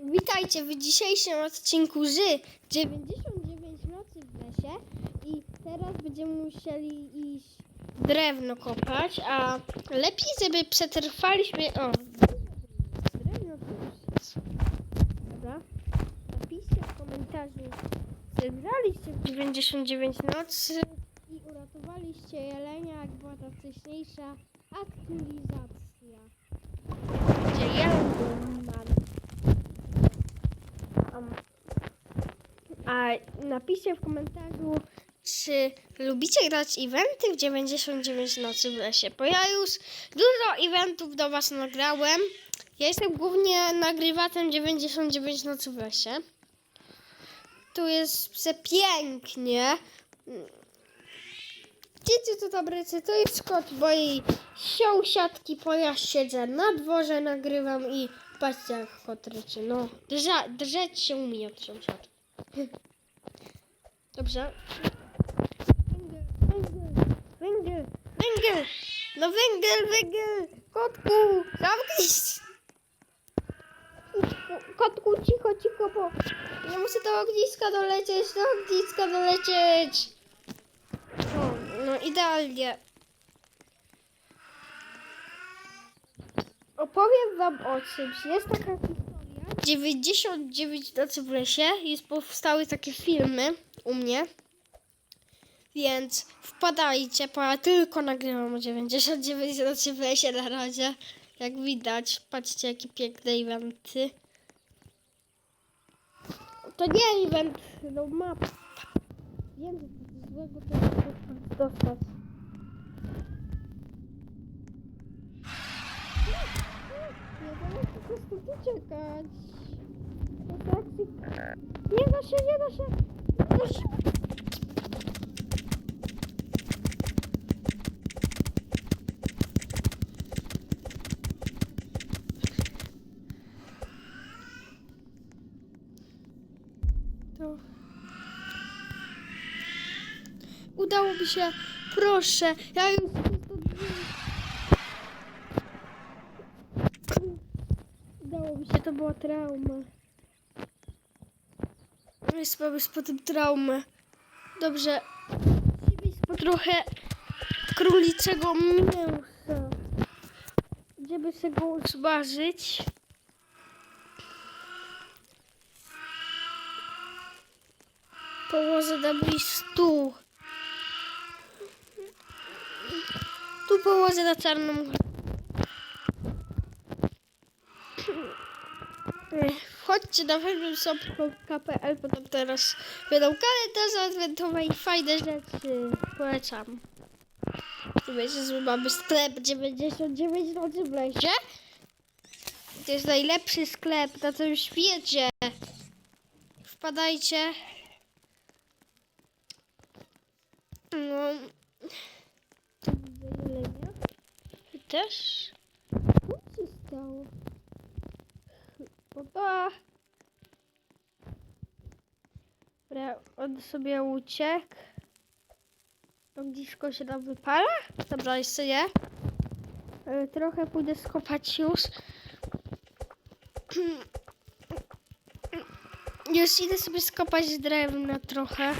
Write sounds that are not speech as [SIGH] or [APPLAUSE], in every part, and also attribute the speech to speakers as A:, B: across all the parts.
A: Witajcie w dzisiejszym odcinku z 99 nocy w lesie i teraz będziemy musieli iść drewno kopać, a lepiej, żeby przetrwaliśmy... O, drewno tu już. Dobra. Napiszcie w komentarzu, zebraliście w 99 nocy i uratowaliście jelenia, jak była ta wcześniejsza aktualizacja. Gdzie jeleń a napiszcie w komentarzu, czy lubicie grać eventy w 99 nocy w lesie, bo ja już dużo eventów do was nagrałem. Ja jestem głównie nagrywatem 99 nocy w lesie. Tu jest przepięknie. Wiecie co dobrycy, to jest kot mojej sąsiadki, bo ja siedzę na dworze, nagrywam i patrzcie jak kot ryczy. No, drża, drżeć się umie od sąsiadki. Dobrze. Węgiel, węgiel, węgiel, no węgiel, węgiel, kotku, zamknij. Kotku, cicho, cicho, bo ja muszę do ogniska dolecieć, do ogniska dolecieć. O, no idealnie. Opowiem wam o czymś. Jest taka historia. 99 nocy w lesie. Jest powstały takie filmy u mnie. Więc wpadajcie, bo ja tylko nagrywam o 99 nocy w lesie na razie. Jak widać, patrzcie jakie piękne eventy. To nie event, no map. Wiem, że złego to dostać. Nie da się po prostu uciekać. Taksy. Nie da się, nie da się. Nie da się. To... Udało mi się. Proszę. Ja już się, to była trauma. Jest mamy po tym traumę. Dobrze. Musimy trochę króliczego mięsa. Żeby sobie go usmażyć. Położę na mój stół. Tu położę na czarną Wchodźcie na www.shop.pl, bo tam teraz będą kalendarze adwentowe i fajne rzeczy. Polecam. Tu wiecie, że mamy sklep 99 nocy w lesie. To jest najlepszy sklep na tym świecie. Wpadajcie. No. Też? Co się stało? Opa. Dobra, on sobie uciekł. Ognisko się tam wypala? Dobra, jeszcze nie. E, Trochę pójdę skopać już. [CLEARS THROAT] Już idę sobie skopać drewna trochę.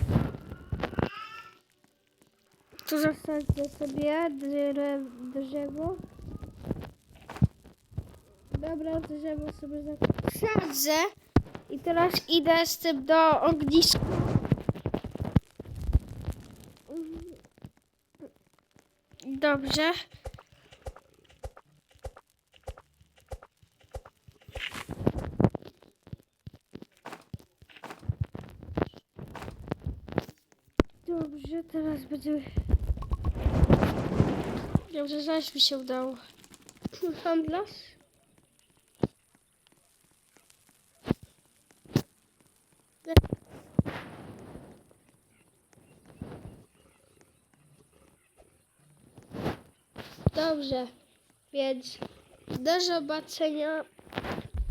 A: Tu zasadzę sobie drzewo. Dobra, drzewo sobie zasadzę. I teraz idę z tym do ogniska. Dobrze. Dobrze, teraz będzie... Dobrze, zaś mi się udało. [LAUGHS] Handlarz? Dobrze, więc do zobaczenia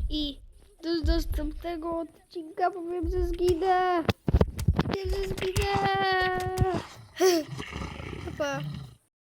A: i do następnego odcinka powiem, że zginę. Wiem, że zginę. [LAUGHS] Pa.